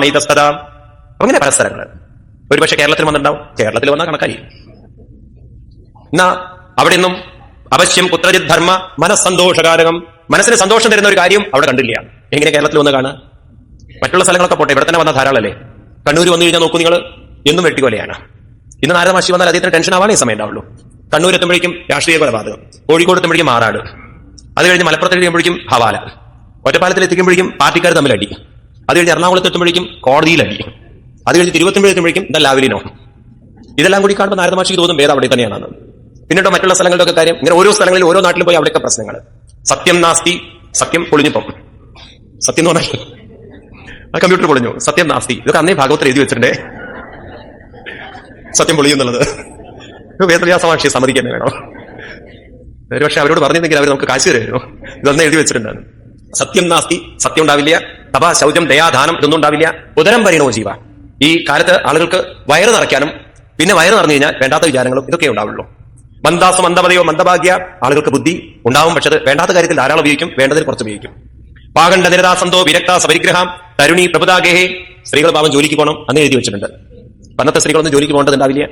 അങ്ങനെ പല സ്ഥലങ്ങൾ ഒരുപക്ഷെ കേരളത്തിൽ വന്നിട്ടുണ്ടാവും. കേരളത്തിൽ വന്നാൽ കണക്കായി. എന്നാ അവിടെ നിന്നും അവശ്യം പുത്രജിത് ധർമ്മ മനസ്സന്തോഷകാരകം. മനസ്സിന് സന്തോഷം തരുന്ന ഒരു കാര്യം അവിടെ കണ്ടില്ല. എങ്ങനെ കേരളത്തിൽ വന്ന് കാണാം? മറ്റുള്ള സ്ഥലങ്ങളൊക്കെ പോട്ടെ ഇവിടെ തന്നെ വന്ന ധാരാളല്ലേ? കണ്ണൂർ വന്നു കഴിഞ്ഞാൽ നോക്കൂ നിങ്ങൾ എന്നും വെട്ടിക്കൊലയാണ്. ഇന്ന് നാരദ മാഷി വന്നാൽ അദ്ദേഹത്തിന് ടെൻഷൻ ആവാനേ സമയം ഉണ്ടാവുള്ളൂ കണ്ണൂർ എത്തുമ്പോഴേക്കും രാഷ്ട്രീയ കൊലപാതകം. കോഴിക്കോട് എത്തുമ്പോഴേക്കും മാറാട്. അത് കഴിഞ്ഞ് മലപ്പുറത്ത് കഴിയുമ്പോഴേക്കും ഹവാല. ഒറ്റപ്പാലത്തിൽ എത്തിക്കുമ്പോഴേക്കും പാർട്ടിക്കാർ തമ്മിൽ അടി അത് കഴിഞ്ഞ് എറണാകുളത്ത് എത്തുമ്പോഴേക്കും കോടതിയിലടി. അത് കഴിഞ്ഞ് തിരുവനന്തപുരം എത്തുമ്പോഴേക്കും ദ ലാവലിനോ ഇതെല്ലാം കൂടി കാണുമ്പോൾ നാരദമാഷിക്ക് തോന്നും വേദം അവിടെ തന്നെയാണ് പിന്നീട് മറ്റുള്ള സ്ഥലങ്ങളുടെ ഒക്കെ കാര്യം ഇങ്ങനെ ഓരോ സ്ഥലങ്ങളിൽ ഓരോ നാട്ടിലും പോയി അവിടെയൊക്കെ പ്രശ്നങ്ങൾ. സത്യം നാസ്തി സത്യം പൊളിഞ്ഞിപ്പം. സത്യം എന്ന് പറഞ്ഞാൽ കമ്പ്യൂട്ടർ പൊളിഞ്ഞു. സത്യം നാസ്തി. ഇതൊക്കെ അന്നേ ഭാഗവത്തിൽ എഴുതി വെച്ചിട്ടുണ്ടേ. സത്യം പൊളിയുന്നുള്ളത് വേദവ്യാസമാക്ഷി സമ്മതിക്കാൻ വേണം. ഒരു പക്ഷെ അവരോട് പറഞ്ഞിരുന്നെങ്കിൽ അവർ നമുക്ക് കാശ് തരുമായിരുന്നു. ഇതൊന്നും എഴുതി വെച്ചിട്ടുണ്ടായിരുന്നു. സത്യം നാസ്തി സത്യം ഉണ്ടാവില്ല. തപ ശൗചം ദയാദാനം ഇതൊന്നും ഉണ്ടാവില്ല. ഉദരം പരിണോ ജീവ. ഈ കാലത്ത് ആളുകൾക്ക് വയറ് നിറയ്ക്കാനും പിന്നെ വയറ് നിറഞ്ഞു കഴിഞ്ഞാൽ വേണ്ടാത്ത വിചാരങ്ങളും ഇതൊക്കെ ഉണ്ടാവുള്ളൂ. മന്ദാസ മന്ദമതയോ മന്ദഭാഗ്യ ആളുകൾക്ക് ബുദ്ധി ഉണ്ടാവും. പക്ഷേ വേണ്ടാത്ത കാര്യത്തിൽ ധാരാളം ഉപയോഗിക്കും വേണ്ടതിൽ കുറച്ച് ഉപയോഗിക്കും. പാകണ്ഡ നിരതാസന്തോ വിരക്ത സപരിഗ്രഹം തരുണി പ്രഭുതാഗേഹേ സ്ത്രീകൾ പാവം ജോലിക്ക് പോകണം അന്ന് എഴുതി വെച്ചിട്ടുണ്ട്. പന്നത്തെ സ്ത്രീകളൊന്നും ജോലിക്ക് പോകേണ്ടതുണ്ടാവില്ല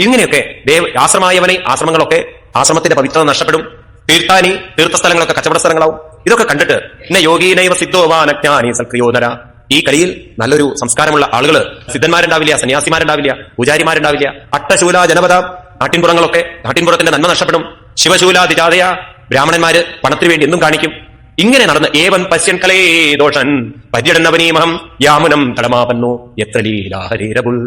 ഇങ്ങനെയൊക്കെ ദേവ ആശ്രമായവനെ ആശ്രമങ്ങളൊക്കെ ആശ്രമത്തിന്റെ പവിത്രത നഷ്ടപ്പെടും. തീർത്ഥാനി തീർത്ഥസ്ഥലങ്ങളൊക്കെ കച്ചവട സ്ഥലങ്ങളാവും. ഇതൊക്കെ കണ്ടിട്ട് പിന്നെ യോഗീനൈവ സിദ്ധോവാനജ്ഞാനി സൽക്രിയോധര. ഈ കളിയിൽ നല്ലൊരു സംസ്കാരമുള്ള ആളുകൾ സിദ്ധന്മാരുണ്ടാവില്ല സന്യാസിമാരുണ്ടാവില്ല പൂജാരിമാരുണ്ടാവില്ല. അട്ടശൂല ജനപദ നാട്ടിൻപുറങ്ങളൊക്കെ നാട്ടിൻപുറത്തിന്റെ നന്മ നഷ്ടപ്പെടും. ശിവശൂല ദിജാതയ ബ്രാഹ്മണന്മാര് പണത്തിനു വേണ്ടി എന്നും കാണിക്കും. ഇങ്ങനെ നടന്ന് ഏവൻ പശ്യൻ കലേ ദോഷൻ പര്യടനവനീമഹം യാമുനം തടമാപന്നു. എത്ര ലീലാഹരീരബുൽ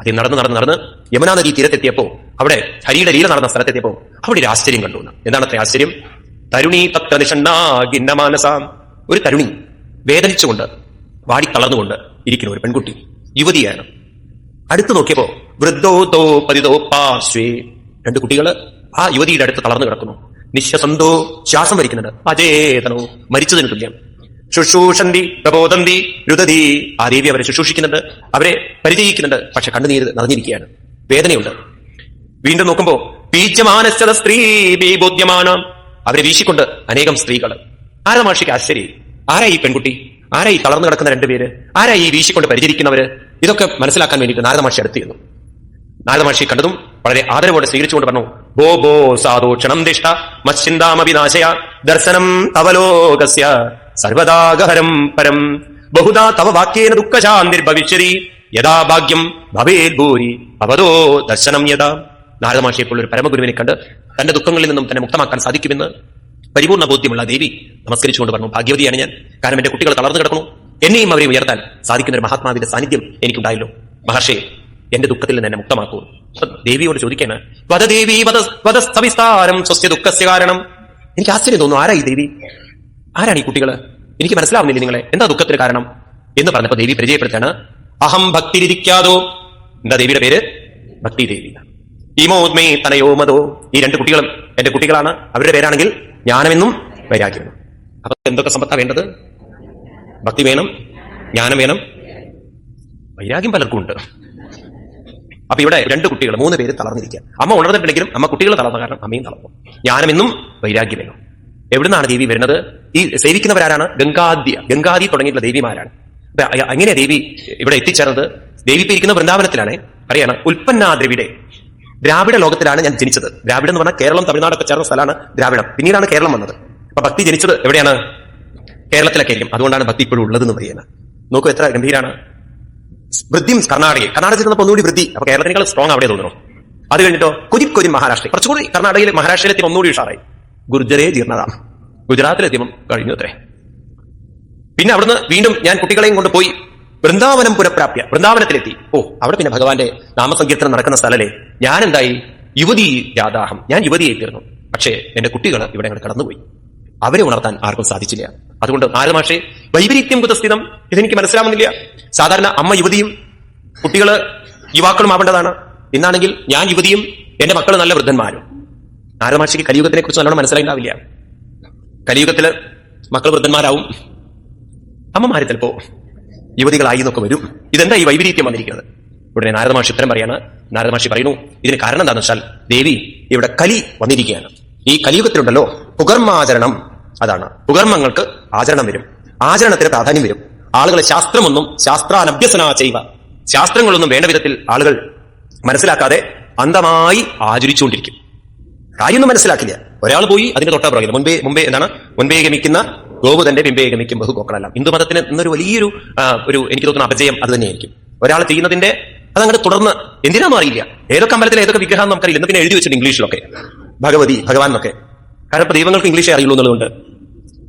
അതിൽ നടന്ന് നടന്ന് നടന്ന് യമുനാ നദി തീരത്തെത്തിയപ്പോ അവിടെ ഹരിയുടെ ലീല നടന്ന സ്ഥലത്തെത്തിയപ്പോൾ അവിടെ ഒരു ആശ്ചര്യം കണ്ടു. എന്താണ് അത്ര ആശ്ചര്യം? തരുണി തത്ര നിഷണ്ണാഗിന്നമാനസാം ഒരു തരുണി വേദനിച്ചുകൊണ്ട് വാടി തളർന്നുകൊണ്ട് ഇരിക്കുന്ന ഒരു പെൺകുട്ടി യുവതിയാണ്. അടുത്ത് നോക്കിയപ്പോ വൃദ്ധോ തോ പാശ്വേ. രണ്ട് കുട്ടികൾ ആ യുവതിയുടെ അടുത്ത് തളർന്നു കിടക്കുന്നു. നിശ്വസന്തോ ശ്വാസം വരിക്കുന്നുണ്ട് അജേതനോ. മരിച്ചതിന് തുല്യം. ശുശ്രൂഷന്തി പ്രബോധന്തി രുതതി ആ ദേവി അവരെ ശുശ്രൂഷിക്കുന്നുണ്ട്. അവരെ പരിചയിക്കുന്നുണ്ട്. പക്ഷെ കണ്ണുനീര് നിറഞ്ഞിരിക്കുകയാണ്. വേദനയുണ്ട്. വീണ്ടും നോക്കുമ്പോ പീച്ചമാനശ്ചത സ്ത്രീ ബോധ്യമാനം അവരെ വീശിക്കൊണ്ട് അനേകം സ്ത്രീകൾ ആരാ മാഷിക്ക് ആശ്ചര്യം? ആരാ ഈ പെൺകുട്ടി? ആരാ ഈ തളർന്നു കിടക്കുന്ന രണ്ടുപേര്? ആരാ ഈ വീശിക്കൊണ്ട് പരിചരിക്കുന്നവര്? ഇതൊക്കെ മനസ്സിലാക്കാൻ വേണ്ടിയിട്ട് നാരദമാഷി അടുത്തിരുന്നു നാരദമാഷി കണ്ടതും വളരെ ആദരവോടെ സ്വീകരിച്ചുകൊണ്ട് പറഞ്ഞു ബോ ബോ സാധോ ക്ഷണം ദിഷ്ട മശ്ചിന്താമവിനാശയ ദർശനം തവലോകസ്യ. സർവദാഗഹരം പരം. ബഹുദാ തവ വാക്യേന ദുഃഖശാന്തിർഭവിഷ്യതി യഥാ ഭാഗ്യം ഭവേത് ഭൂരി. ഭവതോ ദർശനം യഥാ. നാരദമാഷയെപ്പോലെ ഒരു പരമഗുരുവിനെ കണ്ട് തന്റെ ദുഃഖങ്ങളിൽ നിന്നും തന്നെ മുക്തമാക്കാൻ സാധിക്കുമെന്ന് പരിപൂർണ ബോധ്യമുള്ള ദേവി നമസ്കരിച്ചുകൊണ്ട് പറഞ്ഞു. ഭാഗ്യവതിയാണ് ഞാൻ. കാരണം എന്റെ കുട്ടികൾ തളർന്നു കിടക്കുന്നു. എന്നെയും അവരെ ഉയർത്താൻ സാധിക്കുന്ന ഒരു മഹാത്മാവിന്റെ സാന്നിധ്യം എനിക്കുണ്ടായല്ലോ. മഹർഷി എന്റെ ദുഃഖത്തിൽ നിന്ന് എന്നെ മുക്തമാക്കൂ. ദേവിയോട് ചോദിക്കാണ്. വധദേവി വധസ്ഥവിസ്താരം സ്വസ്യ ദുഃഖസ്യ കാരണം. എനിക്ക് ആശ്ചര്യം തോന്നുന്നു. ആരാ ഈ ദേവി? ആരാണ് ഈ കുട്ടികൾ? എനിക്ക് മനസ്സിലാവുന്നില്ല നിങ്ങളെ. എന്താ ദുഃഖത്തിന് കാരണം? എന്ന് പറഞ്ഞപ്പോ ദേവി പരിചയപ്പെടുത്താണ് അഹം ഭക്തിരിക്കാതോ എന്താ ദേവിയുടെ പേര്? ഭക്തി ദേവി ഇമോദ്മേ തനയോ മതോ. ഈ രണ്ട് കുട്ടികളും എന്റെ കുട്ടികളാണ്. അവരുടെ പേരാണെങ്കിൽ ജ്ഞാനമെന്നും വൈരാഗ്യമെന്നും. അപ്പൊ എന്തൊക്കെ സമ്പത്താ വേണ്ടത്? ഭക്തി വേണം ജ്ഞാനം വേണം വൈരാഗ്യം പലർക്കും ഉണ്ട്. അപ്പൊ ഇവിടെ രണ്ട് കുട്ടികൾ മൂന്ന് പേര് തളർന്നിരിക്കുക. അമ്മ ഉണർന്നിട്ടുണ്ടെങ്കിലും അമ്മ കുട്ടികൾ തളർന്ന. കാരണം അമ്മയും തളർന്നു. ജ്ഞാനമെന്നും വൈരാഗ്യമെന്നും. എവിടുന്നാണ് ദേവി വരുന്നത്? ഈ സേവിക്കുന്നവരാരാണ്? ഗംഗാദ്യ ഗംഗാദി തുടങ്ങിയിട്ടുള്ള ദേവിമാരാണ്. അങ്ങനെ ദേവി ഇവിടെ എത്തിച്ചേർന്നത്? ദേവി ഇപ്പൊ ഇരിക്കുന്ന വൃന്ദാവനത്തിലാണ്. പറയാണ് ഉൽപ്പന്നാദ്രവിടെ ദ്രാവിഡ ലോകത്തിലാണ് ഞാൻ ജനിച്ചത്. ദ്രാവിഡം എന്ന് പറഞ്ഞാൽ കേരളം തമിഴ്നാടൊക്കെ ചേർന്ന സ്ഥലമാണ് ദ്രാവിഡം. പിന്നീടാണ് കേരളം വന്നത്. അപ്പൊ ഭക്തി ജനിച്ചത് എവിടെയാണ്? കേരളത്തിലൊക്കെ ആയിരിക്കും. അതുകൊണ്ടാണ് ഭക്തി ഇപ്പോഴും ഉള്ളതെന്ന് പറയുന്നത്. നോക്കൂ എത്ര ഗംഭീരാണ്. വൃദ്ധി കർണാടകയിൽ. കർണാടകത്തിൽ നിന്നപ്പോൾ ഒന്നുകൂടി വൃദ്ധി. അപ്പൊ കേരളത്തിനേക്കാൾ സ്ട്രോങ് അവിടെ തോന്നുന്നു. അത് കഴിഞ്ഞിട്ടോ? കുതിക് കൊരി മഹാരാഷ്ട്ര കുറച്ചുകൂടി കർണാടകയിൽ മഹാരാഷ്ട്രയിലെത്തി ഒന്നുകൂടി ഉഷാറായി. ഗുർജരെ ജീർണത. ഗുജറാത്തിലെത്തിയപ്പം കഴിഞ്ഞു അത്രേ. പിന്നെ അവിടുന്ന് വീണ്ടും ഞാൻ കുട്ടികളെയും കൊണ്ട് പോയി വൃന്ദാവനം പുനഃപ്രാപ്യ വൃന്ദാവനത്തിലെത്തി. ഓ അവിടെ പിന്നെ ഭഗവാന്റെ നാമസങ്കീർത്തനം നടക്കുന്ന സ്ഥലല്ലേ? ഞാൻ എന്തായി യുവതി ജാതാഹം. ഞാൻ യുവതിയായി തീർന്നു. പക്ഷേ എന്റെ കുട്ടികൾ ഇവിടെ അങ്ങോട്ട് കടന്നുപോയി. അവരെ ഉണർത്താൻ ആർക്കും സാധിച്ചില്ല. അതുകൊണ്ട് നാരദമാഷെ വൈപരീത്യം കുതസ്ഥിതം ഇതെനിക്ക് മനസ്സിലാവുന്നില്ല. സാധാരണ അമ്മ യുവതിയും കുട്ടികൾ യുവാക്കളും ആവേണ്ടതാണ്. ഇന്നാണെങ്കിൽ ഞാൻ യുവതിയും എന്റെ മക്കൾ നല്ല വൃദ്ധന്മാരും. നാരദമാഷിക്ക് കലിയുഗത്തിനെ കുറിച്ച് നല്ലോണം മനസ്സിലായിണ്ടാവില്ല. കലിയുഗത്തിൽ മക്കൾ വൃദ്ധന്മാരാവും. അമ്മമാര് ചിലപ്പോ യുവതികളായി എന്നൊക്കെ വരും. ഇതെന്താ ഈ വൈപരീത്യം വന്നിരിക്കുന്നത്? ഉടനെ നാരദമാഷി ഉത്തരം പറയാണ്. നാരദമാഷി പറയുന്നു ഇതിന് കാരണം എന്താണെന്ന് വെച്ചാൽ ദേവി ഇവിടെ കലി വന്നിരിക്കുകയാണ്. ഈ കലിയുഗത്തിലുണ്ടല്ലോ പുകർമാചരണം അതാണ്. പുകർമ്മങ്ങൾക്ക് ആചരണം വരും. ആചരണത്തിന് പ്രാധാന്യം വരും. ആളുകളെ ശാസ്ത്രമൊന്നും ശാസ്ത്രാനഭ്യസന ചെയ്യുക. ശാസ്ത്രങ്ങളൊന്നും വേണ്ട വിധത്തിൽ ആളുകൾ മനസ്സിലാക്കാതെ അന്ധമായി ആചരിച്ചുകൊണ്ടിരിക്കും. കാര്യമൊന്നും മനസ്സിലാക്കില്ല. ഒരാൾ പോയി അതിന്റെ തൊട്ടാ പറയുന്നത് മുൻപേ മുമ്പേ എന്താണ്? മുൻപേ ഗമിക്കുന്ന ഗോപു തന്റെ പിമ്പേ ഗമിക്കും ബഹു ഗോക്കളെല്ലാം ഹിന്ദു മതത്തിന് ഇന്നൊരു വലിയൊരു ഒരു എനിക്ക് തോന്നുന്ന അപജയം അത് തന്നെയായിരിക്കും. ഒരാൾ ചെയ്യുന്നതിന്റെ അതങ്ങോട്ട് തുടർന്ന് എന്തിനാ മാറിയില്ല ഏതൊക്കെ അമ്പലത്തിൽ ഏതൊക്കെ വിഗ്രഹം നമുക്കറിയില്ല. പിന്നെ എഴുതി വെച്ചിട്ടുണ്ട് ഇംഗ്ലീഷിലൊക്കെ. ഭഗവതി ഭഗവാൻ എന്നൊക്കെ കാരണം ഇപ്പൊ ദൈവങ്ങൾക്ക് ഇംഗ്ലീഷേ അറിയുള്ളൂ എന്നുള്ളതുകൊണ്ട്.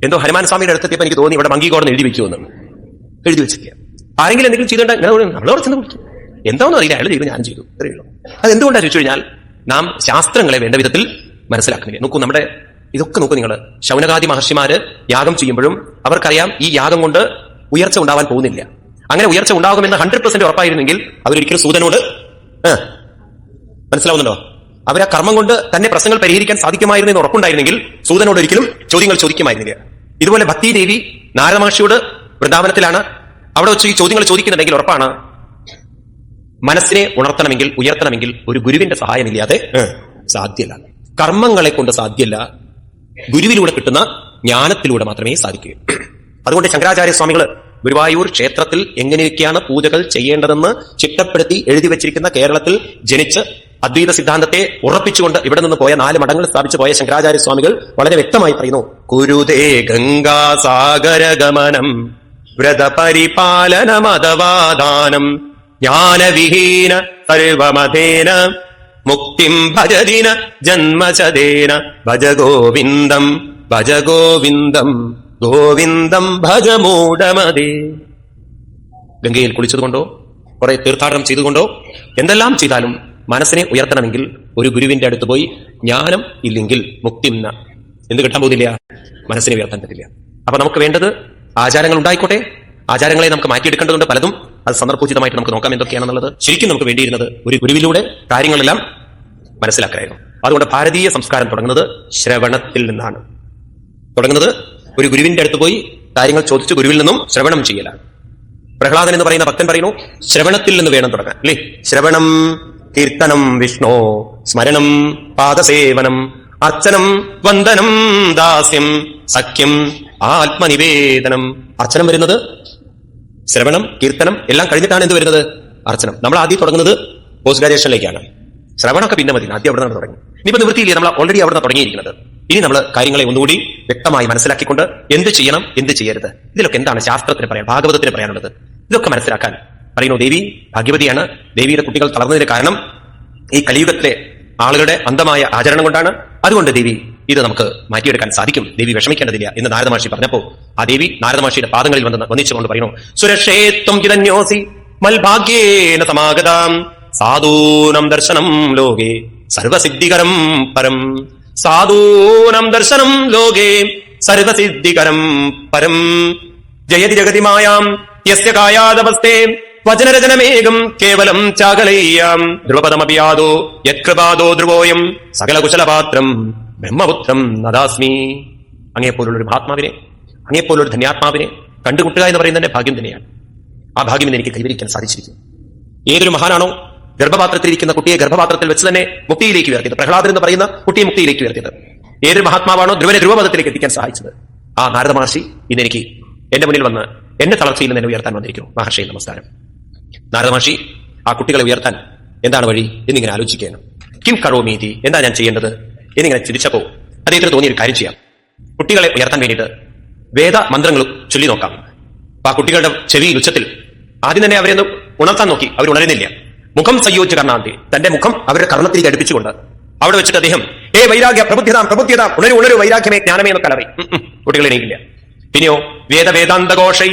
എന്തോ ഹനുമാൻ സ്വാമിയുടെ അടുത്തെത്തിയപ്പോൾ എനിക്ക് തോന്നി ഇവിടെ മങ്കിക്കോടെന്ന് എഴുതി വെക്കുമെന്ന് എഴുതി വെച്ചിരിക്കുക ആരെങ്കിലും എന്തെങ്കിലും ചെയ്തിട്ടുണ്ടെങ്കിൽ നമ്മളോട് ചെന്ന് വിളിക്കും എന്താണെന്ന് അറിയില്ല. അയാൾ ചെയ്തു ഞാൻ ചെയ്തു. അറിയുള്ളൂ അത് എന്തുകൊണ്ടാണ് ചോദിച്ചു കഴിഞ്ഞാൽ നാം ശാസ്ത്രങ്ങളെ വേണ്ട വിധത്തിൽ മനസ്സിലാക്കുന്നില്ല നോക്കൂ നമ്മുടെ ഇതൊക്കെ നോക്കൂ നിങ്ങൾ ശൗനകാദി മഹർഷിമാര് യാഗം ചെയ്യുമ്പോഴും അവർക്കറിയാം ഈ യാഗം കൊണ്ട് ഉയർച്ച ഉണ്ടാവാൻ പോകുന്നില്ല. അങ്ങനെ ഉയർച്ച ഉണ്ടാകുമെന്ന് ഹൺഡ്രഡ് പെർസെന്റ് ഉറപ്പായിരുന്നെങ്കിൽ അവരൊരിക്കലും സൂതനോട് "ആ, മനസ്സിലാവുന്നുണ്ടോ? അവർ ആ കർമ്മം കൊണ്ട് തന്നെ പ്രശ്നങ്ങൾ പരിഹരിക്കാൻ സാധിക്കുമായിരുന്നു എന്ന് ഉറപ്പുണ്ടായിരുന്നെങ്കിൽ സൂതനോട് ഒരിക്കലും ചോദ്യങ്ങൾ ചോദിക്കുമായിരുന്നില്ല. ഇതുപോലെ ഭക്തി ദേവി നാരദ മഹർഷിയോട് വൃന്ദാവനത്തിലാണ്. അവിടെ വെച്ച് ഈ ചോദ്യങ്ങൾ ചോദിക്കുന്നുണ്ടെങ്കിൽ ഉറപ്പാണ് മനസ്സിനെ ഉണർത്തണമെങ്കിൽ ഉയർത്തണമെങ്കിൽ ഒരു ഗുരുവിന്റെ സഹായമില്ലാതെ സാധ്യല്ല. കർമ്മങ്ങളെ കൊണ്ട് സാധ്യല്ല. ഗുരുവിലൂടെ കിട്ടുന്ന ജ്ഞാനത്തിലൂടെ മാത്രമേ സാധിക്കൂ. അതുകൊണ്ട് ശങ്കരാചാര്യ സ്വാമികൾ ഗുരുവായൂർ ക്ഷേത്രത്തിൽ എങ്ങനെയൊക്കെയാണ് പൂജകൾ ചെയ്യേണ്ടതെന്ന് ചിട്ടപ്പെടുത്തി എഴുതി വെച്ചിരിക്കുന്ന കേരളത്തിൽ ജനിച്ച് അദ്വൈത സിദ്ധാന്തത്തെ ഉറപ്പിച്ചുകൊണ്ട് ഇവിടെ നിന്ന് പോയ നാല് മഠങ്ങൾ സ്ഥാപിച്ചു പോയ ശങ്കരാചാര്യ സ്വാമികൾ വളരെ വ്യക്തമായി പറയുന്നു കുരുതേ ഗംഗാസാഗര ഗമനം വ്രതപരിപാലനമതവാദാനം ജ്ഞാനവിഹീന സർവമതേന മുക്തിം ഭജദിന ജന്മശതേന ഭജ ഗോവിന്ദം ഭജ ഗോവിന്ദം ഗോവിന്ദം ഭജ മൂടമതി ഗംഗയിൽ കുളിച്ചതുകൊണ്ടോ കുറെ തീർത്ഥാടനം ചെയ്തുകൊണ്ടോ എന്തെല്ലാം ചെയ്താലും മനസ്സിനെ ഉയർത്തണമെങ്കിൽ ഒരു ഗുരുവിന്റെ അടുത്ത് പോയി ജ്ഞാനം ഇല്ലെങ്കിൽ മുക്തിംന എന്ത് കിട്ടാൻ പോകുന്നില്ല മനസ്സിനെ ഉയർത്താൻ പറ്റില്ല. അപ്പൊ നമുക്ക് വേണ്ടത് ആചാരങ്ങൾ ഉണ്ടായിക്കോട്ടെ. ആചാരങ്ങളെ നമുക്ക് മാറ്റിയെടുക്കേണ്ടതുണ്ട് പലതും. അത് സന്ദർഭോചിതമായിട്ട് നമുക്ക് നോക്കാം എന്തൊക്കെയാണെന്നുള്ളത്. ശരിക്കും നമുക്ക് വേണ്ടിയിരുന്നത് ഒരു ഗുരുവിലൂടെ കാര്യങ്ങളെല്ലാം മനസ്സിലാക്കായിരുന്നു അതുകൊണ്ട് ഭാരതീയ സംസ്കാരം തുടങ്ങുന്നത് ശ്രവണത്തിൽ നിന്നാണ്. തുടങ്ങുന്നത് ഒരു ഗുരുവിന്റെ അടുത്ത് പോയി കാര്യങ്ങൾ ചോദിച്ച് ഗുരുവിൽ നിന്നും ശ്രവണം ചെയ്യലാണ്. പ്രഹ്ലാദൻ എന്ന് പറയുന്ന ഭക്തൻ പറയുന്നു ശ്രവണത്തിൽ നിന്ന് വേണം തുടങ്ങാൻ. അല്ലേ? ശ്രവണം കീർത്തനം വിഷ്ണു സ്മരണം പാദസേവനം അർച്ചനം വന്ദനം ദാസ്യം സഖ്യം ആത്മനിവേദനം. അർച്ചനം വരുന്നത് ശ്രവണം കീർത്തനം എല്ലാം കഴിഞ്ഞിട്ടാണ് എന്ത് വരുന്നത്? അർച്ചനം. നമ്മൾ ആദ്യം തുടങ്ങുന്നത് പോസ്റ്റ് ഗ്രാജുവേഷനിലേക്കാണ് ശ്രവണമൊക്കെ പിന്നെ മതി. ആദ്യം അവിടെ നിന്ന് തുടങ്ങി ഇനിയിപ്പോൾ നിവൃത്തിയില്ലേ? നമ്മൾ ഓൾറെഡി അവിടെ നിന്ന് തുടങ്ങിയിരിക്കുന്നത്. ഇനി നമ്മൾ കാര്യങ്ങളെ ഒന്നുകൂടി വ്യക്തമായി മനസ്സിലാക്കിക്കൊണ്ട് എന്ത് ചെയ്യണം എന്ത് ചെയ്യരുത്? ഇതിലൊക്കെ എന്താണ് ശാസ്ത്രത്തിന് പറയാൻ ഭാഗവതത്തിന് പറയാനുള്ളത്? ഇതൊക്കെ മനസ്സിലാക്കാൻ പറയുന്നു ദേവി. ഭാഗ്യവതിയാണ് ദേവിയുടെ കുട്ടികൾ തളർന്നതിന് കാരണം ഈ കലിയുഗത്തിലെ ആളുകളുടെ അന്ധമായ ആചരണം കൊണ്ടാണ് അതുകൊണ്ട് ദേവി ഇത് നമുക്ക് മാറ്റിയെടുക്കാൻ സാധിക്കും. ദേവി വിഷമിക്കേണ്ടതില്ല എന്ന് നാരദമാഷി പറഞ്ഞപ്പോ ആ ദേവി നാരദമാഷിയുടെ പാദങ്ങളിൽ വന്ന് വന്നിച്ചുകൊണ്ട് പറയുന്നു സുരക്ഷേത്വം ചിതന്യോസി മൽഭാഗ്യേന സമാഗതാം. സാധൂനം ദർശനം ലോകേ സർവസിദ്ധികരം പരം. സാധൂനം ദർശനം ലോകേ സർവസിദ്ധികരം പരം. ജയതി ജഗതിമായാം യസ്യ കായാദവസ്തേ വചനരചനമേകം കേവലം ചാകലയ്യാം ധ്രുവപദമപിയാദോ യത്കൃപാദോ ധ്രുവോയം സകലകുശലപാത്രം ബ്രഹ്മപുത്രം നദാസ്മി. അങ്ങേപ്പോലുള്ളൊരു മഹാത്മാവിനെ അങ്ങേപ്പോലൊരു ധന്യാത്മാവിനെ കണ്ടുമുട്ടുക എന്ന് പറയുന്നതിന്റെ ഭാഗ്യം തന്നെയാണ്. ആ ഭാഗ്യം ഇന്ന് എനിക്ക് കൈവരിക്കാൻ സാധിച്ചിരിക്കും ഏതൊരു മഹാനാണോ ഗർഭപാത്രത്തിലിരിക്കുന്ന കുട്ടിയെ ഗർഭപാത്രത്തിൽ വെച്ച് തന്നെ മുക്തിയിലേക്ക് ഉയർത്തിയത്. പ്രഹ്ലാദൻ എന്ന് പറയുന്ന കുട്ടിയെ മുക്തിയിലേക്ക് ഉയർത്തിയത്. ഏതൊരു മഹാത്മാവാണോ ധ്രുവനെ ധ്രുവപദത്തിലേക്ക് എത്തിക്കാൻ സഹായിച്ചത്? ആ നാരദ മഹർഷി ഇന്നെനിക്ക് എന്റെ മുന്നിൽ വന്ന് എന്റെ തളർച്ചയിൽ നിന്ന് ഉയർത്താൻ വന്നിരിക്കുന്നു. മഹർഷി നമസ്കാരം. നാരദ മഹർഷി ആ കുട്ടികളെ ഉയർത്താൻ എന്താണ് വഴി? എന്നിങ്ങനെ ആലോചിക്കുകയാണ്. കിം കറോമീതി എന്താ ഞാൻ ചെയ്യേണ്ടത്? എന്നിങ്ങനെ ചിരിച്ചപ്പോ അദ്ദേഹത്തിന് തോന്നിയൊരു കാര്യം ചെയ്യാം. കുട്ടികളെ ഉയർത്താൻ വേണ്ടിയിട്ട് വേദ മന്ത്രങ്ങൾ ചൊല്ലി നോക്കാം. ആ കുട്ടികളുടെ ചെവി ഉച്ചത്തിൽ ആദ്യം തന്നെ അവരെ ഉണർത്താൻ നോക്കി. അവർ ഉണരുന്നില്ല. മുഖം സംയോജിച്ച് കർണാന്തി തന്റെ മുഖം അവരുടെ കർണത്തിലേക്ക് അടുപ്പിച്ചുകൊണ്ട് അവിടെ വെച്ചിട്ട് അദ്ദേഹം ഏ വൈരാഗ്യ പ്രബുദ്ധിതാം പ്രബുദ്ധിതാം ഉണരു ഉണരു വൈരാഗ്യമേ ജ്ഞാനമേ എന്നൊക്കെ കലറി കുട്ടികളെ എണീക്കില്ല. പിന്നെയോ വേദ വേദാന്തഘോഷൈ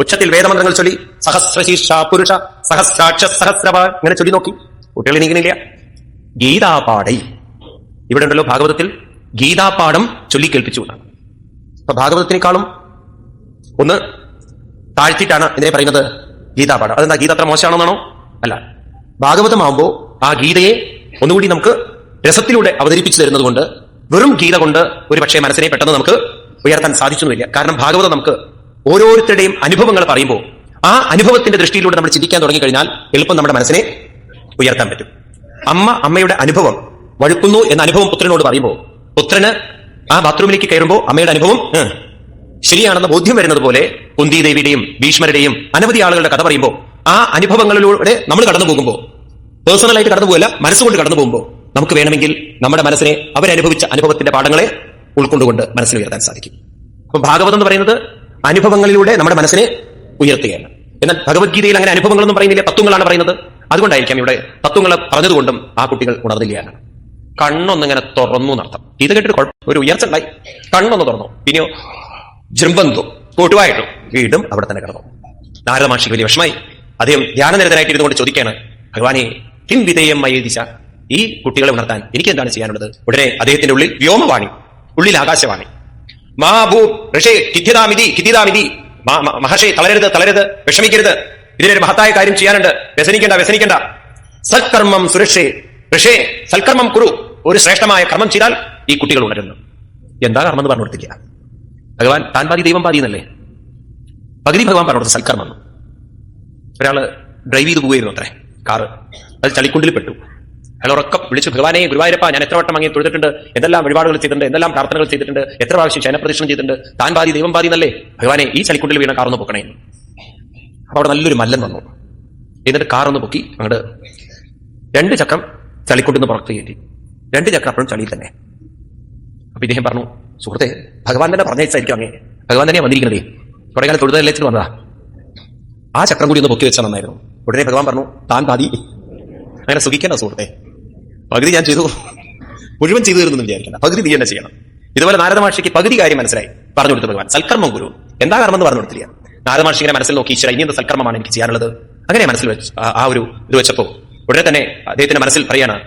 ഉച്ചത്തിൽ വേദമന്ത്രങ്ങൾ ചൊല്ലി സഹസ്രശീർഷ പുരുഷ സഹസ്രാക്ഷ സഹസ്രവ ഇങ്ങനെ ചൊല്ലി നോക്കി. കുട്ടികൾ എണീക്കുന്നില്ല ഗീതാപാഠ. ഇവിടെ ഉണ്ടല്ലോ ഭാഗവതത്തിൽ ഗീതാപാഠം ചൊല്ലി കേൾപ്പിച്ചു എന്നാണ്. അപ്പൊ ഭാഗവതത്തിനേക്കാളും ഒന്ന് താഴ്ത്തിയിട്ടാണ് ഇതിനെ പറയുന്നത് ഗീതാപാഠം. അതെന്താ ഗീത അത്ര മോശമാണെന്നാണോ? അല്ല. ഭാഗവതമാകുമ്പോ ആ ഗീതയെ ഒന്നുകൂടി നമുക്ക് രസത്തിലൂടെ അവതരിപ്പിച്ചു തരുന്നത് കൊണ്ട് വെറും ഗീത കൊണ്ട് ഒരു പക്ഷേ മനസ്സിനെ പെട്ടെന്ന് നമുക്ക് ഉയർത്താൻ സാധിച്ചൊന്നുമില്ല. കാരണം ഭാഗവതം നമുക്ക് ഓരോരുത്തരുടെയും അനുഭവങ്ങൾ പറയുമ്പോൾ ആ അനുഭവത്തിന്റെ ദൃഷ്ടിയിലൂടെ നമ്മൾ ചിന്തിക്കാൻ തുടങ്ങിക്കഴിഞ്ഞാൽ എളുപ്പം നമ്മുടെ മനസ്സിനെ ഉയർത്താൻ പറ്റും. അമ്മ അമ്മയുടെ അനുഭവം വഴുക്കുന്നു എന്ന അനുഭവം പുത്രനോട് പറയുമ്പോൾ പുത്രന് ആ ബാത്റൂമിലേക്ക് കയറുമ്പോൾ അമ്മയുടെ അനുഭവം ശരിയാണെന്ന ബോധ്യം വരുന്നത് പോലെ കുന്തി ദേവിയുടെയും ഭീഷ്മരുടെയും അനവധി ആളുകളുടെ കഥ പറയുമ്പോൾ ആ അനുഭവങ്ങളിലൂടെ നമ്മൾ കടന്നു പോകുമ്പോൾ പേഴ്സണലായിട്ട് കടന്നു പോകല്ല മനസ്സുകൊണ്ട് കടന്നു പോകുമ്പോൾ നമുക്ക് വേണമെങ്കിൽ നമ്മുടെ മനസ്സിനെ അവരനുഭവിച്ച അനുഭവത്തിന്റെ പാഠങ്ങളെ ഉൾക്കൊണ്ടുകൊണ്ട് മനസ്സിൽ ഉയർത്താൻ സാധിക്കും. അപ്പൊ ഭാഗവതം എന്ന് പറയുന്നത് അനുഭവങ്ങളിലൂടെ നമ്മുടെ മനസ്സിനെ ഉയർത്തുകയാണ്. എന്നാൽ ഭഗവത്ഗീതയിൽ അങ്ങനെ അനുഭവങ്ങളൊന്നും പറയുന്നില്ല തത്വങ്ങളാണ് പറയുന്നത്. അതുകൊണ്ടായിരിക്കാം ഇവിടെ തത്വങ്ങൾ പറഞ്ഞതുകൊണ്ടും ആ കുട്ടികൾ ഉണർന്നില്ല കണ്ണൊന്നിങ്ങനെ തുറന്നു നടത്തം ഇത് കേട്ടിട്ട് ഒരു ഉയർച്ച ഉണ്ടായി. കണ്ണൊന്ന് തുറന്നു. പിന്നെയോ ജൃംബന്തു കൂട്ടുവായിട്ടു. വീണ്ടും അവിടെ തന്നെ കിടന്നു. നാരദമാഷിക്ക് വലിയ വിഷമായി അദ്ദേഹം ധ്യാനനിരതനായിട്ടിരുന്നു ഇരുന്നുകൊണ്ട് ചോദിക്കാണ് ഭഗവാനെ കിം വിധേയം മയേദിശ ഈ കുട്ടികളെ ഉണർത്താൻ എനിക്ക് എന്താണ് ചെയ്യാനുള്ളത്? ഉടനെ അദ്ദേഹത്തിന്റെ ഉള്ളിൽ വ്യോമവാണി ഉള്ളിൽ ആകാശവാണി. മാ ഭൂ ഋഷേ കിഥിതാമിതി കിഥിതാമിതി മഹർഷേ തളരരുത് തളരരുത് വിഷമിക്കരുത്. ഇതിനൊരു മഹത്തായ കാര്യം ചെയ്യാനുണ്ട്. വ്യസനിക്കണ്ട വ്യസനിക്കണ്ട. സൽക്കർമ്മം സുരക്ഷേ. ഋഷേ സൽക്കർമ്മം കുറു. ഒരു ശ്രേഷ്ഠമായ കർമ്മം ചെയ്താൽ ഈ കുട്ടികൾ ഉണരുന്നു. എന്താ കർമ്മം എന്ന് പറഞ്ഞു കൊടുത്തില്ല ഭഗവാൻ താൻ പാതി ദൈവം പാതി എന്നല്ലേ? പകുതി ഭഗവാൻ പറഞ്ഞു കൊടുത്ത സൽക്കർമ്മം. ഒരാൾ ഡ്രൈവ് ചെയ്ത് പോവുകയായിരുന്നു അത്രേ കാറ്. അത് ചളിക്കുണ്ടിൽ പെട്ടു. അയാൾ ഉറക്കം. വിളിച്ചു ഭഗവാനെ ഗുരുവായൂരപ്പ ഞാൻ എത്ര വട്ടം അങ്ങനെ തൊഴുതിട്ടുണ്ട്? എന്തെല്ലാം വഴിപാടുകൾ ചെയ്തിട്ടുണ്ട്? എന്തെല്ലാം പ്രാർത്ഥനകൾ ചെയ്തിട്ടുണ്ട്? എത്ര പ്രാവശ്യം ശയനപ്രദക്ഷിണം ചെയ്തിട്ടുണ്ട്? താൻ പാതി ദൈവം പാതി എന്നല്ലേ? ഭഗവാനെ ഈ ചളിക്കുണ്ടിൽ വീണ കാറൊന്ന് പൊക്കണേ. അപ്പൊ അവിടെ നല്ലൊരു മല്ലൻ വന്നു. എന്നിട്ട് കാറൊന്ന് പൊക്കി അങ്ങോട്ട് രണ്ട് ചക്രം ചളിക്കുണ്ടിൽ നിന്ന് പുറത്ത് കയറ്റി. രണ്ട് ചക്രം അപ്പോഴും ചളിയിൽ തന്നെ. അപ്പൊ ഇദ്ദേഹം പറഞ്ഞു സുഹൃത്തെ ഭഗവാൻ തന്നെ പറഞ്ഞയച്ചായിരിക്കും അങ്ങേ. ഭഗവാൻ തന്നെയാ വന്നിരിക്കുന്നതേ. കുറെ കാലം തൊഴുതല്ലേ വന്നതാ. ആ ചക്രം കൂടി ഒന്ന് പൊക്കി വെച്ചാൽ നന്നായിരുന്നു. ഉടനെ ഭഗവാൻ പറഞ്ഞു താൻ പാതി. അങ്ങനെ സുഖിക്കേണ്ട സുഹൃത്തെ. പകുതി ഞാൻ ചെയ്തു. മുഴുവൻ ചെയ്തു തരുന്നു വിചാരിക്കണം പകുതി നീ തന്നെ ചെയ്യണം. ഇതുപോലെ നാരദമാഷിക്ക് പകുതി കാര്യം മനസ്സിലായി. പറഞ്ഞു കൊടുത്തു ഭഗവാൻ സൽക്കർമ്മം ഗുരു. എന്താ കർമ്മം എന്ന് പറഞ്ഞു കൊടുത്തില്ല. നാരദമാഷിക്കിന്റെ മനസ്സിൽ നോക്കി ഈശ്വര ഇനി എന്ത് സൽക്കർമ്മമാണ് എനിക്ക് ചെയ്യാനുള്ളത്? അങ്ങനെ മനസ്സിൽ വെച്ച് ആ- ഒരു ഇത് വെച്ചപ്പോ ഉടനെ തന്നെ അദ്ദേഹത്തിന്റെ മനസ്സിൽ പറയാണ്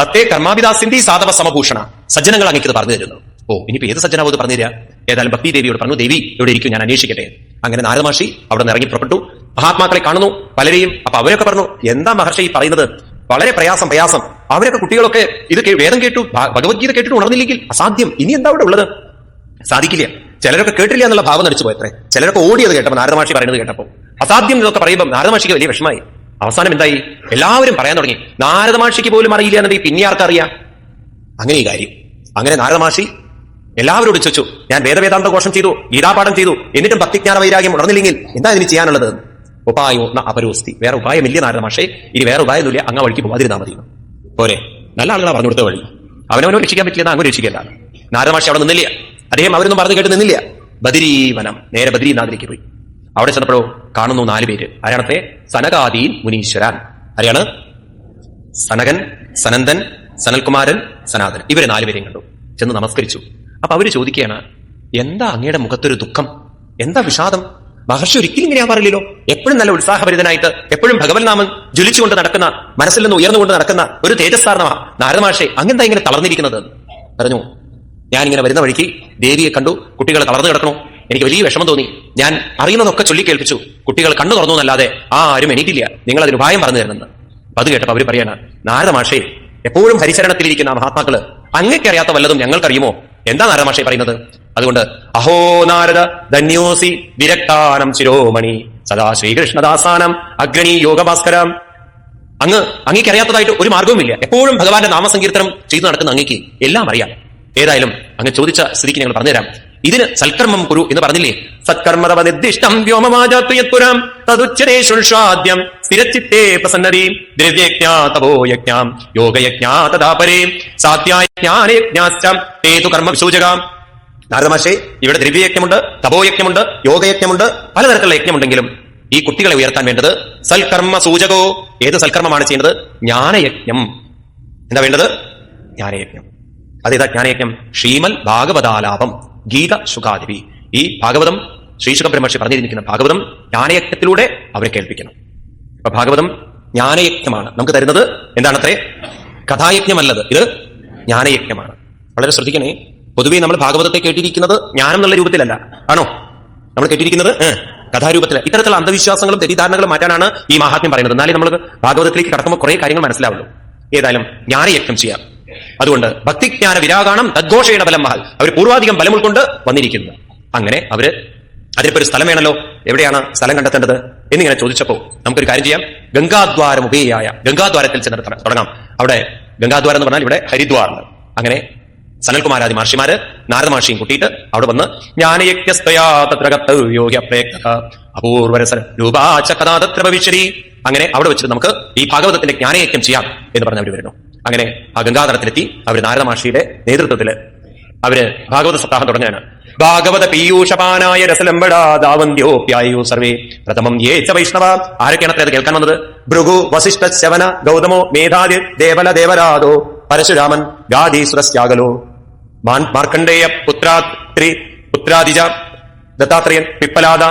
തത്തേ കർമാവിദാസിന്റെ സാധവ സമഭൂഷണ. സജ്ജനങ്ങൾ അങ്ങേക്ക് പറഞ്ഞു തരുന്നു. ഓ ഇനിയിപ്പോ ഏത് സജ്ജനാവോ ഇത് പറഞ്ഞു തരിക ഏതായാലും ഭക്തി ദേവിയോട് പറഞ്ഞു ദേവി ഇവിടെ ഇരിക്കും ഞാൻ അന്വേഷിക്കട്ടെ. അങ്ങനെ നാരദമാഷി അവിടെ നിന്ന് ഇറങ്ങി പുറപ്പെട്ടു. മഹാത്മാക്കളെ കാണുന്നു പലരെയും അപ്പൊ അവരൊക്കെ പറഞ്ഞു എന്താ മഹർഷി പറയുന്നത്? വളരെ പ്രയാസം പ്രയാസം. അവരൊക്കെ കുട്ടികളൊക്കെ ഇത് വേദം കേട്ടു ഭഗവത്ഗീത കേട്ടിട്ട് ഉണർന്നില്ലെങ്കിൽ അസാധ്യം. ഇനി എന്താ അവിടെ ഉള്ളത്? സാധിക്കില്ല. ചിലരൊക്കെ കേട്ടില്ല എന്നുള്ള ഭാവം നടിച്ചു പോയത്രേ. ചിലരൊക്കെ ഓടിയത് കേട്ടപ്പോൾ നാരദമാഷി പറയുന്നത് കേട്ടപ്പോൾ. അസാധ്യം എന്നൊക്കെ പറയുമ്പോൾ നാരദമാഷിക്ക് വലിയ വിഷമായി അവസാനം എന്തായി? എല്ലാവരും പറയാൻ തുടങ്ങി. നാരദമാഷിക്ക് പോലും അറിയില്ല എന്നുണ്ടെങ്കിൽ പിന്നെ ആർക്കറിയാം അങ്ങനെ ഈ കാര്യം. അങ്ങനെ നാരദമാഷി എല്ലാവരോട് ചോദിച്ചു. ഞാൻ വേദവേദാന്ത ഘോഷം ചെയ്തു ഗീതാപാഠം ചെയ്തു എന്നിട്ടും ഭക്തിജ്ഞാന വൈരാഗ്യം ഉണർന്നില്ലെങ്കിൽ എന്താ ഇതിന് ചെയ്യാനുള്ളത് ഉപായോ ന അപരോസ്തി. വേറെ ഉപായമില്ല പക്ഷേ ഇനി വേറെ ഉപായമൊന്നുമില്ല. അങ്ങ വഴിക്ക് പോവാതിരുന്നാൽ മതി. പോരെ. നല്ല ആളുകളാണ് പറഞ്ഞു കൊടുത്ത വഴി. അവനവനോ രക്ഷിക്കാൻ പറ്റില്ല അങ്ങ് രക്ഷിക്കല്ല നാരദമാഷി അവിടെ നിന്നില്ല. അദ്ദേഹം അവരൊന്നും പറഞ്ഞു കേട്ട് നിന്നില്ല. ബദിരീവനം. നേരെ ബദിരീനാഥിലേക്ക് പോയി. അവിടെ ചെന്നപ്പോഴോ കാണുന്നു നാല് പേര്. ആരാണത്തെ സനകാദീൻ മുനീശ്വരാൻ. ആരെയാണ്? സനകൻ സനന്ദൻ സനൽകുമാരൻ സനാതൻ. ഇവരെ നാലുപേരെയും കണ്ടു. ചെന്ന് നമസ്കരിച്ചു. അപ്പൊ അവർ ചോദിക്കുകയാണ് എന്താ അങ്ങയുടെ മുഖത്തൊരു ദുഃഖം? എന്താ വിഷാദം? മഹർഷി ഒരിക്കലും ഇങ്ങനെ പറയില്ലല്ലോ എപ്പോഴും നല്ല ഉത്സാഹഭരിതനായിട്ട് എപ്പോഴും ഭഗവത് നാമം ജ്വലിച്ചുകൊണ്ട് നടക്കുന്ന മനസ്സിൽ നിന്ന് ഉയർന്നുകൊണ്ട് നടക്കുന്ന ഒരു തേജസ്സാർണമാ നാരദമാഷെ അങ്ങനെന്താ ഇങ്ങനെ തളർന്നിരിക്കുന്നത്? പറഞ്ഞു ഞാൻ ഇങ്ങനെ വരുന്ന വഴിക്ക് ദേവിയെ കണ്ടു കുട്ടികൾ തളർന്നു കിടക്കണു. എനിക്ക് വലിയ വിഷമം തോന്നി. ഞാൻ അറിയുന്നതൊക്കെ ചൊല്ലി കേൾപ്പിച്ചു. കുട്ടികൾ കണ്ടു തുറന്നു എന്നല്ലാതെ ആരും എനിക്കില്ല നിങ്ങൾ അതിന് ഉപായം പറഞ്ഞു തരുന്നത് അത് കേട്ടപ്പോ അവർ പറയാണ് നാരദമാഷെ എപ്പോഴും ഹരിശരണത്തിലിരിക്കുന്ന മഹാത്മാക്കൾ അങ്ങക്കറിയാത്ത വല്ലതും ഞങ്ങൾക്കറിയുമോ? എന്താ നാരദമാഷെ പറയുന്നത്? അതുകൊണ്ട് അഹോ നാരദ ധന്യോസി വിരക്താനം ശിരോമണി സദാ ശ്രീകൃഷ്ണദാസാനം അഗ്രണി യോഗഭാസ്കരം. അങ്ങ് അങ്ങേക്ക് അറിയാത്തതായിട്ട് ഒരു മാർഗവുമില്ല എപ്പോഴും ഭഗവാന്റെ നാമസങ്കീർത്തനം ചെയ്തു നടക്കുന്ന അങ്ങേക്ക് എല്ലാം അറിയാം. ഏതായാലും അങ്ങ് ചോദിച്ച സ്ഥിതിക്ക് ഞങ്ങൾ പറഞ്ഞുതരാം. ഇതിന് സൽക്കർമ്മം കുരു എന്ന് പറഞ്ഞില്ലേ? സത്കർമ്മതവ നിർദ്ദിഷ്ടം വ്യോമവാചാത്വയത്പുരം തതുച്ചരേ ശുഷ്വാദ്യം സ്ഥിരചിത്തേ പ്രസന്നതി. ദ്രവ്യജ്ഞാതവോ യജ്ഞാം. യോഗയജ്ഞാ തഥാപരേ. സാധ്യാജ്ഞാനയജ്ഞാശ്ച തേതു കർമ്മ വിശൂചകാം. നാരദമാശേ ഇവിടെ ദ്രവ്യയജ്ഞമുണ്ട് തപോയജ്ഞമുണ്ട് യോഗയജ്ഞമുണ്ട് പലതരത്തിലുള്ള യജ്ഞമുണ്ടെങ്കിലും ഈ കുട്ടികളെ ഉയർത്താൻ വേണ്ടത് സൽക്കർമ്മ സൂചകോ. ഏത് സൽക്കർമ്മമാണ് ചെയ്യേണ്ടത്? ജ്ഞാനയജ്ഞം. എന്താ വേണ്ടത്? ജ്ഞാനയജ്ഞം. അതേതാ ജ്ഞാനയജ്ഞം? ശ്രീമൽ ഭാഗവതാലാപം ഗീത സുഖാദിപി ഈ ഭാഗവതം ശ്രീശുഖ ബ്രഹ്മർഷി പറഞ്ഞിരിക്കുന്ന ഭാഗവതം ജ്ഞാനയജ്ഞത്തിലൂടെ അവരെ കേൾപ്പിക്കണം. അപ്പൊ ഭാഗവതം ജ്ഞാനയജ്ഞമാണ്. നമുക്ക് തരുന്നത് എന്താണത്രേ? കഥായജ്ഞമല്ലത്. ഇത് ജ്ഞാനയജ്ഞമാണ്. വളരെ ശ്രദ്ധിക്കണേ. പൊതുവേ നമ്മൾ ഭാഗവതത്തെ കേട്ടിരിക്കുന്നത് ജ്ഞാനം എന്നുള്ള രൂപത്തിലല്ല. ആണോ? നമ്മൾ കേട്ടിരിക്കുന്നത് കഥാരൂപത്തിൽ ഇത്തരത്തിലുള്ള അന്ധവിശ്വാസങ്ങളും തെറ്റിദ്ധാരണകളും മാറ്റാനാണ് ഈ മഹാത്മ്യം പറയുന്നത്. എന്നാലേ നമ്മൾ ഭാഗവതത്തിലേക്ക് കടക്കുമ്പോൾ കുറെ കാര്യങ്ങൾ മനസ്സിലാവുള്ളൂ. ഏതായാലും ജ്ഞാനയജ്ഞം ചെയ്യാം. അതുകൊണ്ട് ഭക്തിജ്ഞാന വിരാഗാണം തദ്ഘോഷയുടെ ബലം മഹൽ അവർ പൂർവാധികം ബലം ഉൾക്കൊണ്ട് വന്നിരിക്കുന്നു. അങ്ങനെ അവർ അതിനിപ്പോ ഒരു സ്ഥലം വേണമല്ലോ എവിടെയാണ് സ്ഥലം കണ്ടെത്തേണ്ടത്? എന്നിങ്ങനെ ചോദിച്ചപ്പോൾ നമുക്കൊരു കാര്യം ചെയ്യാം. ഗംഗാദ്വാരം ഉപേയായ. ഗംഗാദ്വാരത്തിൽ ചെന്ന് തുട- തുടങ്ങാം. അവിടെ ഗംഗാദ്വാരം എന്ന് പറഞ്ഞാൽ ഇവിടെ ഹരിദ്വാറിന് അങ്ങനെ സനൽകുമാരാദി മഹർഷിമാര് നാരദ മഹർഷിയും കൂട്ടിയിട്ട് അവിടെ വന്ന് ജ്ഞാനയജ്ഞസ്തയാ തത്ര കർത്തവ്യോ ഹ്യപ്രേക്തഃ അപൂർവരസര രൂപാച തത്ര ഭവിഷ്യതി. അങ്ങനെ അവിടെ വെച്ചിട്ട് നമുക്ക് ഈ ഭാഗവതത്തിന്റെ ജ്ഞാനയജ്ഞം ചെയ്യാം എന്ന് പറഞ്ഞ് അവർ വരുന്നു. അങ്ങനെ ആ ഗംഗാതടത്തിലെത്തി. അവർ നാരദ മഹർഷിയുടെ നേതൃത്വത്തിൽ അവർ ഭാഗവത സപ്താഹം തുടങ്ങാണ്. ഭാഗവത പീയൂഷപാനായ രസലംബടാദാവന്ത്യോപ്യായു സർവേ. പ്രഥമം യേ ച വൈഷ്ണവ. ആരൊക്കെയാണ് അത്രയത് കേൾക്കാൻ വന്നത്? ഭൃഗു വസിഷ്ഠ ശവന ഗൗതമോ മേധാതി ദേവല ദേവരാദോ പരശുരാമൻ മാൻ- മാർക്കണ്ഡേയ പുത്രാത്രി പുത്രാദിജ ദത്താത്രേയൻ പിപ്പലാദ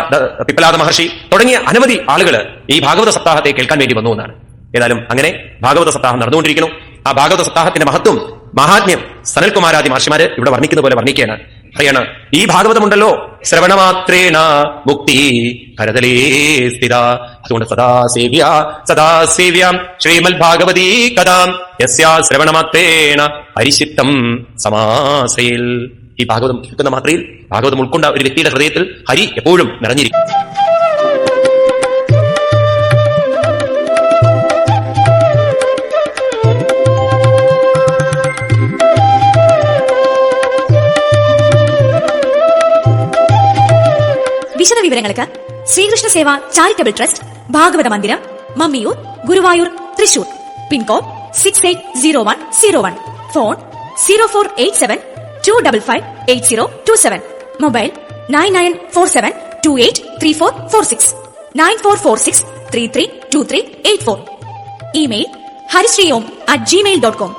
പിപ്പലാദ മഹർഷി തുടങ്ങിയ അനവധി ആളുകൾ ഈ ഭാഗവത സപ്താഹത്തെ കേൾക്കാൻ വേണ്ടി വന്നു എന്നാണ്. ഏതായാലും അങ്ങനെ ഭാഗവത സപ്താഹം നടന്നുകൊണ്ടിരിക്കുന്നു. ആ ഭാഗവത സപ്താഹത്തിന്റെ മഹത്വം മഹാത്മ്യം സനൽകുമാരാദി മഹർഷിമാര് ഇവിടെ വർണിക്കുന്ന പോലെ വർണിക്കുകയാണ്. പറയാണ് ഈ ഭാഗവതമുണ്ടല്ലോ ശ്രവണമാത്രേണ മുക്തി കരതലേ സ്ഥിര അതുകൊണ്ട് സദാ സേവ്യ സദാ സേവ്യാം. ശ്രീമൽ ഭാഗവതീ കഥാം. യസ്യാ ശ്രവണമാത്രേണ ഹരിശിത്തം സമാസയിൽ ഈ ഭാഗവതം കേൾക്കുന്ന മാത്രയിൽ ഭാഗവതം ഉൾക്കൊണ്ട ഒരു വ്യക്തിയുടെ ഹൃദയത്തിൽ ഹരി എപ്പോഴും നിറഞ്ഞിരിക്കും. വിശദ വിവരങ്ങൾക്ക് Sreekrishna Seva charitable trust Bhagavata Mandiram Mammiyur Guruvayur Thrissur. Pin code six eight zero one zero one phone zero four eight seven two double five eight zero two seven mobile nine nine four seven two eight three four four six nine four four six three three two three eight four email Harisree Om at Gmail dot com